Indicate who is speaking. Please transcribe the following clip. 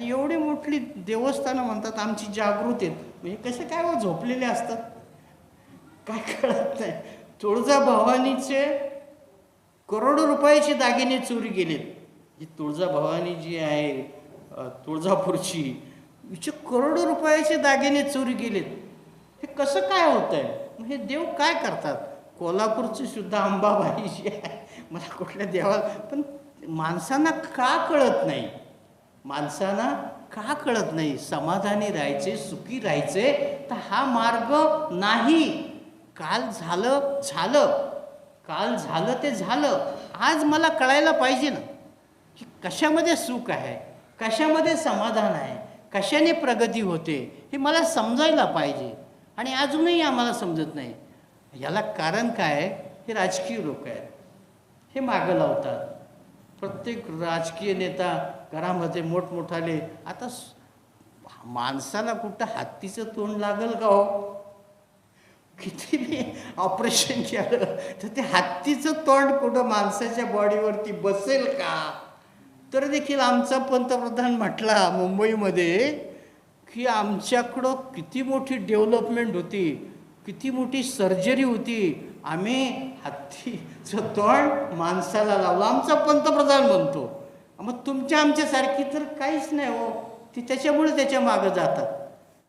Speaker 1: एवढी मोठली देवस्थानं म्हणतात आमची जागृत आहेत. म्हणजे कसे काय व झोपलेले असतात? काय कळत नाही. तुळजा भवानीचे करोडो रुपयाचे दागिने चोरी गेलेत. ही तुळजा भवानी जी आहे तुळजापूरची हिचे करोडो रुपयाचे दागिने चोरी गेलेत. हे कसं काय होत आहे? हे देव काय करतात? कोल्हापूरची सुद्धा अंबाबाई जी आहे मला कुठल्या देवाला पण माणसांना का कळत नाही? माणसांना का कळत नाही? समाधानी राहायचे सुखी राहायचे तर हा मार्ग नाही. काल झालं झालं. काल झालं ते झालं. आज मला कळायला पाहिजे ना की कशामध्ये सुख आहे? कशामध्ये समाधान आहे? कशाने प्रगती होते? हे मला समजायला पाहिजे. आणि अजूनही आम्हाला समजत नाही. याला कारण काय आहे? हे राजकीय लोक आहेत. हे मागं लावतात. प्रत्येक राजकीय नेता घरामध्ये मोठमोठाले. आता माणसाला कुठं हत्तीचं तोंड लागल का हो? किती मी ऑपरेशन केलं. तर ते हत्तीचं तोंड कुठं माणसाच्या बॉडीवरती बसेल का? तर देखील आमचा पंतप्रधान म्हटला मुंबईमध्ये की आमच्याकडं किती मोठी डेव्हलपमेंट होती किती मोठी सर्जरी होती. आम्ही हत्तीचं तोंड माणसाला लावलं. आमचा पंतप्रधान म्हणतो. मग तुमच्या आमच्यासारखी तर काहीच नाही हो. ती त्याच्यामुळे त्याच्या मागं जातात.